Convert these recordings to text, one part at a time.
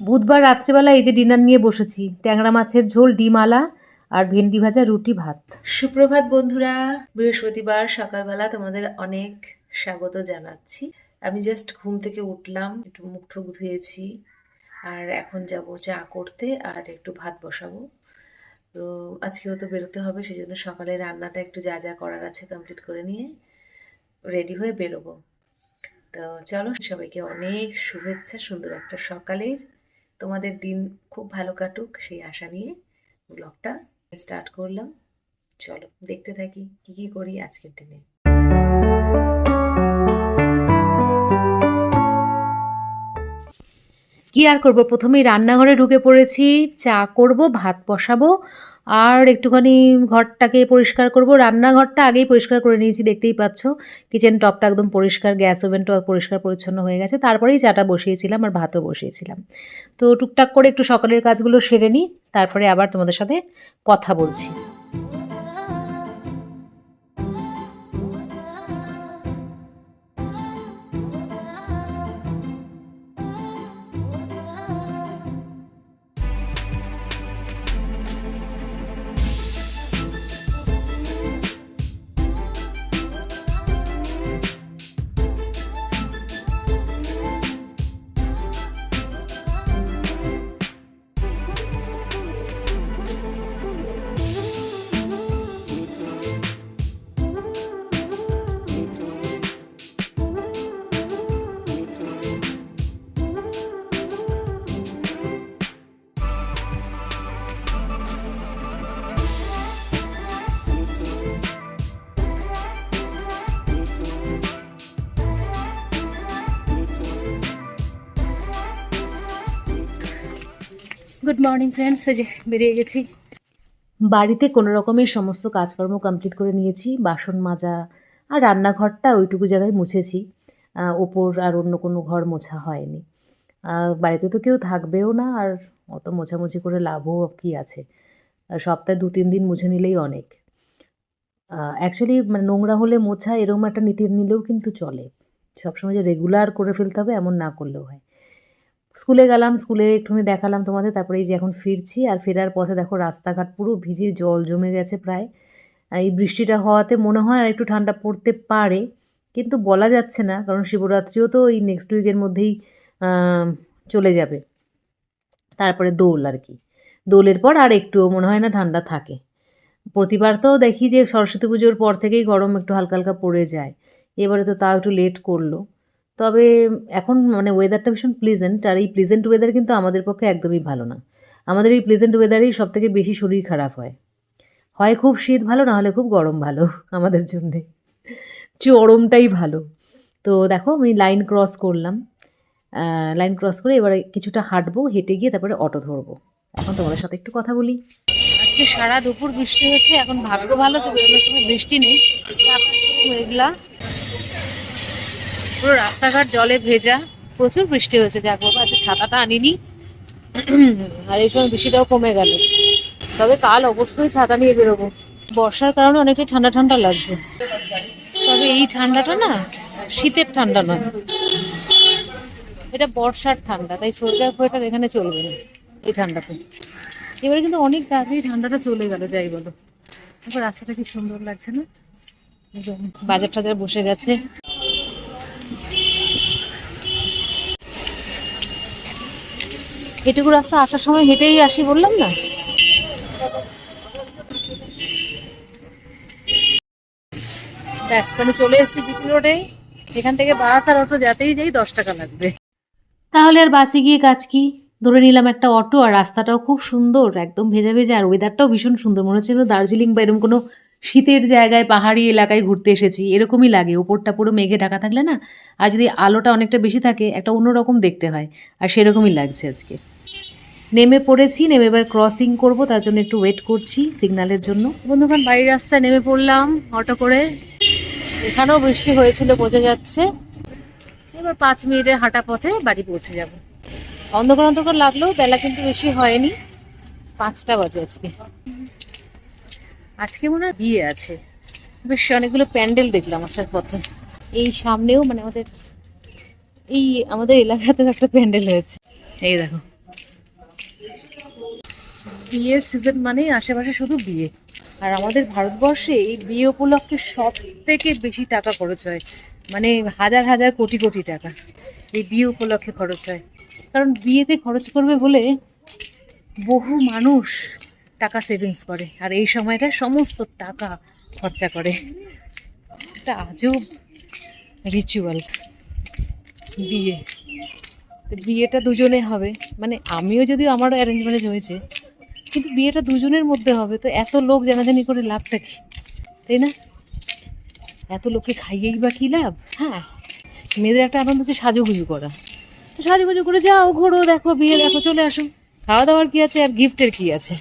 বুধবার রাত্রেবেলা এই যে ডিনার নিয়ে বসেছি, ট্যাংরা মাছের ঝোল, ডিম আলা আর ভেন্ডি ভাজা, রুটি, ভাত। সুপ্রভাত বন্ধুরা, বৃহস্পতিবার সকালবেলা তোমাদের অনেক স্বাগত জানাচ্ছি। আমি জাস্ট ঘুম থেকে উঠলাম, একটু মুখ ঠুক ধুয়েছি, আর এখন যাব চা করতে আর একটু ভাত বসাবো। তো আজকেও তো বেরোতে হবে সেই জন্য সকালে রান্নাটা একটু যা যা করার আছে কমপ্লিট করে নিয়ে রেডি হয়ে বেরোবো। তো চলো, সবাইকে অনেক শুভেচ্ছা, সুন্দর একটা সকালের তোমাদের দিন খুব ভালো কাটুক, সেই আশা নিয়ে ব্লগটা স্টার্ট করলাম। চলো, দেখতে থাকি কি কি করি আজকের দিনে। কি আর করব? প্রথমেই রান্নাঘরে ঢুকে পড়েছি, চা করব, ভাত বসাবো আর একটুখানি ঘরটাকে পরিষ্কার করব। রান্নাঘরটা আগেই পরিষ্কার করে নিয়েছি, দেখতেই পাচ্ছ। কিচেন টপটা একদম পরিষ্কার গ্যাস ওভেনটা পরিষ্কার পরিচ্ছন্ন হয়ে গেছে। তারপরেই চাটা বসিয়েছিলাম আর ভাতও বসিয়েছিলাম। তো টুকটাক করে একটু সকালের কাজগুলো সেরে নিই, তারপরে আবার তোমাদের সাথে কথা বলছি। গুড মর্নিং ফ্রেন্ডস যে বেরিয়ে গেছি। বাড়িতে কোনো রকমের সমস্ত কাজকর্ম কমপ্লিট করে নিয়েছি। বাসন মাজা আর রান্নাঘরটা ওইটুকু জায়গায় মুছেছি। ওপর আর অন্য কোনো ঘর মোছা হয়নি। বাড়িতে তো কেউ থাকবেও না আর অত মোছামুছি করে লাভও কি আছে? সপ্তাহে দু তিন দিন মুছে নিলেই অনেক। অ্যাকচুয়ালি মানে নোংরা হলে মোছা এরকম একটা নীতি নিলেও কিন্তু চলে। সবসময় যে রেগুলার করে ফেলতে হবে এমন না করলেও হয়। স্কুলে গেলাম, স্কুলে একটুখানি দেখালাম তোমাদের, তারপরে এই যে এখন ফিরছি, আর ফেরার পথে দেখো রাস্তাঘাট পুরো ভিজে জল জমে গেছে প্রায়। এই বৃষ্টিটা হওয়াতে মনে হয় আর একটু ঠান্ডা পড়তে পারে, কিন্তু বলা যাচ্ছে না, কারণ শিবরাত্রিও তো এই নেক্সট উইকের মধ্যেই চলে যাবে। তারপরে দোল আর কি। দোলের পর আর একটুও মনে হয় না ঠান্ডা থাকে। প্রতিবার তো দেখি যে সরস্বতী পুজোর পর থেকেই গরম একটু হালকা হালকা পড়ে যায়। এবারে তো তাও একটু লেট করল। তবে এখন মানে ওয়েদারটা ভীষণ প্লিজেন্ট আর এই প্লিজেন্ট ওয়েদার কিন্তু আমাদের পক্ষে একদমই ভালো না। আমাদের এই প্লিজেন্ট ওয়েদারেই সব থেকে বেশি শরীর খারাপ হয়। হয় খুব শীত ভালো, না হলে খুব গরম ভালো আমাদের জন্যে। চরমটাই ভালো। তো দেখো আমি লাইন ক্রস করলাম। লাইন ক্রস করে এবারে কিছুটা হাঁটবো, হেঁটে গিয়ে তারপরে অটো ধরবো। এখন তোমাদের সাথে একটু কথা বলি। আজকে সারা দুপুর বৃষ্টি হয়েছে এখন ভাগ্য ভালো সময় বৃষ্টি নেই। মেঘলা পুরো রাস্তাঘাট জলে ভেজা। প্রচুর বৃষ্টি হয়েছে, যাক বাবা, আজকে ছাতাটা আনিনি। আর এই সময় বৃষ্টিটাও কমে গেল। তবে কাল অবশ্যই ছাতা নিয়ে বেরোবো। বর্ষার কারণে অনেকটাই ঠান্ডা ঠান্ডা লাগছে। তবে এই ঠান্ডাটা না, শীতের ঠান্ডা নয়। এটা বর্ষার ঠান্ডা, তাই সোয়েটার ফোয়েটার এখানে চলবে না, এই ঠান্ডাতে। এবারে কিন্তু অনেক তাড়াতাড়ি ঠান্ডাটা চলে গেল, যাই বলো। রাস্তাটা কি সুন্দর লাগছে না? বাজার টাজার বসে গেছে। এটুকু রাস্তা আসার সময় হেঁটেই আসি বললাম না? ব্যাস, আমি চলে এসেছি বিটি রোডে। এখান থেকে বাস আর অটো যাতেই যাই, দশ টাকা লাগবে। তাহলে আর বাসে গিয়ে কাজ কি? ধরে নিলাম একটা অটো আর রাস্তাটাও খুব সুন্দর, একদম ভেজা ভেজা, আর ওয়েদারটাও ভীষণ সুন্দর। মনে হচ্ছে দার্জিলিং বা এরকম কোনো শীতের জায়গায়, পাহাড়ি এলাকায় ঘুরতে এসেছি। এরকমই লাগে, ওপরটা পুরো মেঘে ঢাকা থাকলে না, আর যদি আলোটা অনেকটা বেশি থাকে, একটা অন্যরকম দেখতে হয়। আর সেরকমই লাগছে আজকে। নেমে পড়েছি, নেমে এবার ক্রসিং করব, তার জন্য একটু ওয়েট করছি সিগন্যালের জন্য। বন্ধুগণ, বাড়ির রাস্তায় নেমে পড়লাম, অটো করে। এখানেও বৃষ্টি হয়েছিল, বোঝা যাচ্ছে। এবার পাঁচ মিনিটের হাঁটা পথে বাড়ি পৌঁছে যাব। অন্ধকার অন্ধকার লাগলেও বেলা কিন্তু বেশি হয়নি। পাঁচটা বাজে আজকে। আজকে মনে হয় বিয়ে আছে। বেশ, অনেকগুলো প্যান্ডেল দেখলাম আসার পথে। এই সামনেও মানে আমাদের, এই আমাদের এলাকাতেও একটা প্যান্ডেল হয়েছে। এই দেখো। বিয়ের সিজন মানেই আশেপাশে শুধু বিয়ে। আর আমাদের ভারতবর্ষে এই বিয়ে উপলক্ষে সব থেকে বেশি টাকা খরচ হয়। মানে হাজার হাজার কোটি কোটি টাকা এই বিয়ে উপলক্ষে খরচ হয়। কারণ বিয়েতে খরচ করবে বলে বহু মানুষ টাকা সেভিংস করে। আর এই সময়টা সমস্ত টাকা খরচা করে। একটা আজব রিচুয়াল বিয়ে। বিয়েটা দুজনে হবে। মানে আমিও যদি আমারও অ্যারেঞ্জ ম্যারেজ হয়েছে কিন্তু বিয়েটা দুজনের মধ্যে হবে, তো এত লোক জানাজানি করে লাভটা কি? তাই না? এত লোককে খাইয়েই বা কী লাভ? হ্যাঁ। মেয়েদের একটা আনন্দ হচ্ছে সাজুগুজু করা। তো সাজুগুজু করে যাও, ঘোরো, দেখো, বিয়ে, দেখো, চলে আসো। খাওয়া দাওয়ার কী আছে আর গিফটের কী আছে?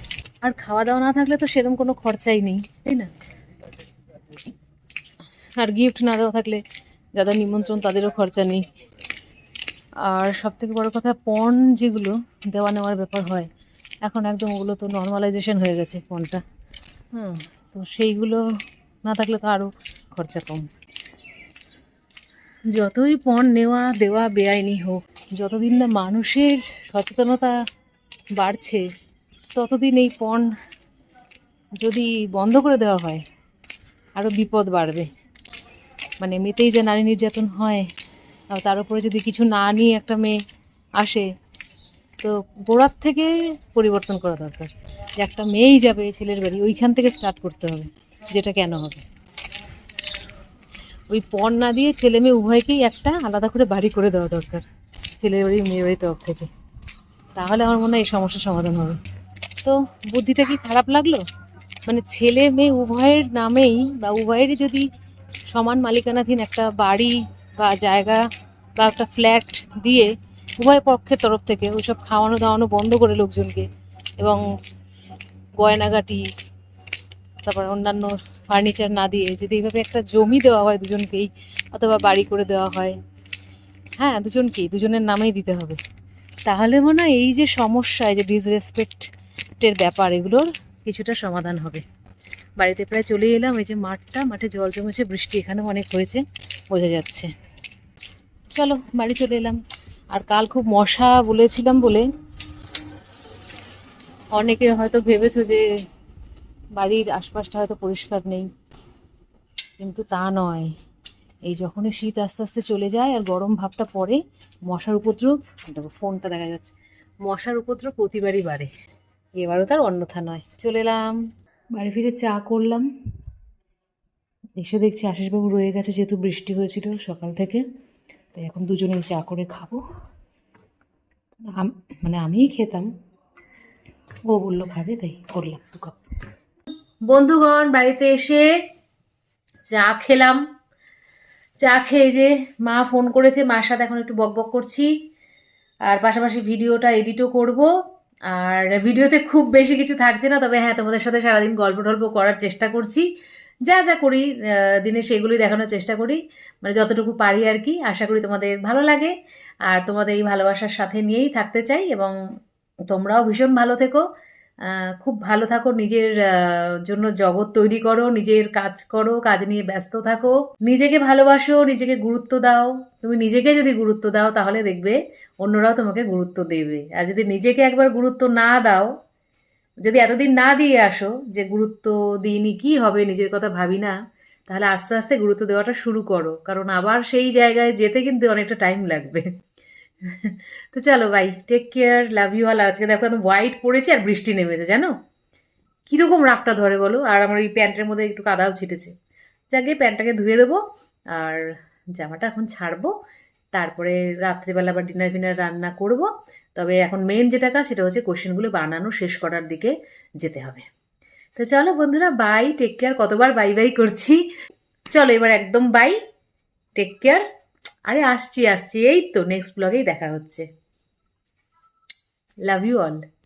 আর খাওয়া দাওয়া না থাকলে তো সেরকম কোনো খরচাই নেই, তাই না? আর গিফট না দেওয়া থাকলে যাদের নিমন্ত্রণ তাদেরও খরচা নেই। আর সব থেকে বড় কথা, পণ যেগুলো দেওয়া নেওয়ার ব্যাপার হয় এখন একদম ওগুলো তো নর্মালাইজেশন হয়ে গেছে পণটা হ্যাঁ তো সেইগুলো না থাকলে তো আরও খরচা কম। যতই পণ নেওয়া দেওয়া বেআইনি হোক, যতদিন না মানুষের সচেতনতা বাড়ছে, ততদিন এই পণ যদি বন্ধ করে দেওয়া হয় আরও বিপদ বাড়বে। মানে এমনিতেই যে নারী নির্যাতন হয় তার উপরে যদি কিছু না নিয়ে একটা মেয়ে আসে তো গোড়ার থেকে পরিবর্তন করা দরকার যে একটা মেয়েই যাবে ছেলের বাড়ি, ওইখান থেকে স্টার্ট করতে হবে যেটা কেন হবে। ওই পণ না দিয়ে ছেলে মেয়ে উভয়কেই একটা আলাদা করে বাড়ি করে দেওয়া দরকার, ছেলের বাড়ি, মেয়ের বাড়ির তরফ থেকে। তাহলে আমার মনে হয় এই সমস্যার সমাধান হবে। তো বুদ্ধিটা কি খারাপ লাগল? মানে ছেলে মেয়ে উভয়ের নামেই বা উভয়েরই যদি সমান মালিকানাধীন একটা বাড়ি বা জায়গা বা একটা ফ্ল্যাট দিয়ে উভয় পক্ষের তরফ থেকে ওইসব খাওয়ানো দাওয়ানো বন্ধ করে লোকজনকে এবং গয়নাগাটি, তারপর অন্যান্য ফার্নিচার না দিয়ে যদি এইভাবে একটা জমি দেওয়া হয় দুজনকেই অথবা বাড়ি করে দেওয়া হয়। হ্যাঁ দুজনকেই, দুজনের নামেই দিতে হবে। তাহলে মনে হয় এই যে সমস্যা, এই যে ডিসরেসপেক্টের ব্যাপার, এগুলোর কিছুটা সমাধান হবে। বাড়িতে প্রায় চলে এলাম, এই যে মাঠটা, মাঠে জল জমেছে, বৃষ্টি এখানেও অনেক হয়েছে, বোঝা যাচ্ছে। চলো, বাড়ি চলে এলাম। আর কাল খুব মশা বলেছিলাম বলে অনেকে হয়তো ভেবেছো যে বাড়ির আশপাশটা হয়তো পরিষ্কার নেই। কিন্তু তা নয়। এই যখনই শীত আস্তে আস্তে চলে যায় আর গরম ভাবটা পড়ে, মশার উপদ্রব, দেখো ফোনটা দেখা যাচ্ছে, মশার উপদ্রব প্রতিবারই বাড়ে। এবারও তার অন্যথা নয়। চলে এলাম। বাড়ি ফিরে চা করলাম। এসে দেখছি আশিসবাবু রয়ে গেছে, যেহেতু বৃষ্টি হয়েছিল সকাল থেকে। তাই এখন দুজনে চা করে খাব। মানে আমিই খেতাম। ও বলল খাবে, তাই করলাম দু কাপ। বন্ধুগণ, বাড়িতে এসে চা খেলাম। চা খেয়ে যে মা ফোন করেছে, মার সাথে এখন একটু বকবক করছি। আর পাশাপাশি ভিডিওটা এডিটও করব। আর ভিডিওতে খুব বেশি কিছু থাকছে না, তবে হ্যাঁ তোমাদের সাথে সারাদিন গল্প টল্প করার চেষ্টা করছি। যা যা করি দিনে সেগুলোই দেখানোর চেষ্টা করি। মানে যতটুকু পারি আর কি, আশা করি তোমাদের ভালো লাগে। আর তোমাদের এই ভালোবাসার সাথে নিয়েই থাকতে চাই এবং তোমরাও ভীষণ ভালো থেকো। খুব ভালো থাকো, নিজের জন্য জগৎ তৈরি করো, নিজের কাজ করো, কাজ নিয়ে ব্যস্ত থাকো। নিজেকে ভালোবাসো, নিজেকে গুরুত্ব দাও। তুমি নিজেকে যদি গুরুত্ব দাও তাহলে দেখবে অন্যরাও তোমাকে গুরুত্ব দেবে। আর যদি নিজেকে একবার গুরুত্ব না দাও যদি এতদিন না দিয়ে আসো যে গুরুত্ব দিইনি, কি হবে নিজের কথা ভাবি না, তাহলে আস্তে আস্তে গুরুত্ব দেওয়াটা শুরু করো। কারণ আবার সেই জায়গায় যেতে কিন্তু অনেকটা টাইম লাগবে। তো চলো ভাই take care love you all আজকে দেখো একদম হোয়াইট পড়েছে আর বৃষ্টি নেমেছে, জানো? কীরকম রাগটা ধরে বলো? আর আমার এই প্যান্টের মধ্যে একটু কাদাও ছিটেছে। যাকে প্যান্টটাকে ধুয়ে দেবো আর জামাটা এখন ছাড়বো। তারপরে রাত্রিবেলা বা ডিনার ফিনার রান্না করব। তবে এখন মেন যেটা কাজ সেটা হচ্ছে কোশ্চেনগুলো বানানো শেষ করার দিকে যেতে হবে। তো চলো বন্ধুরা বাই টেক কেয়ার কতবার বাই বাই করছি। চলো এবার একদম বাই টেক কেয়ার আরে আসছি আসছি, এই তো নেক্সট ব্লগেই দেখা হচ্ছে। লাভ ইউ অল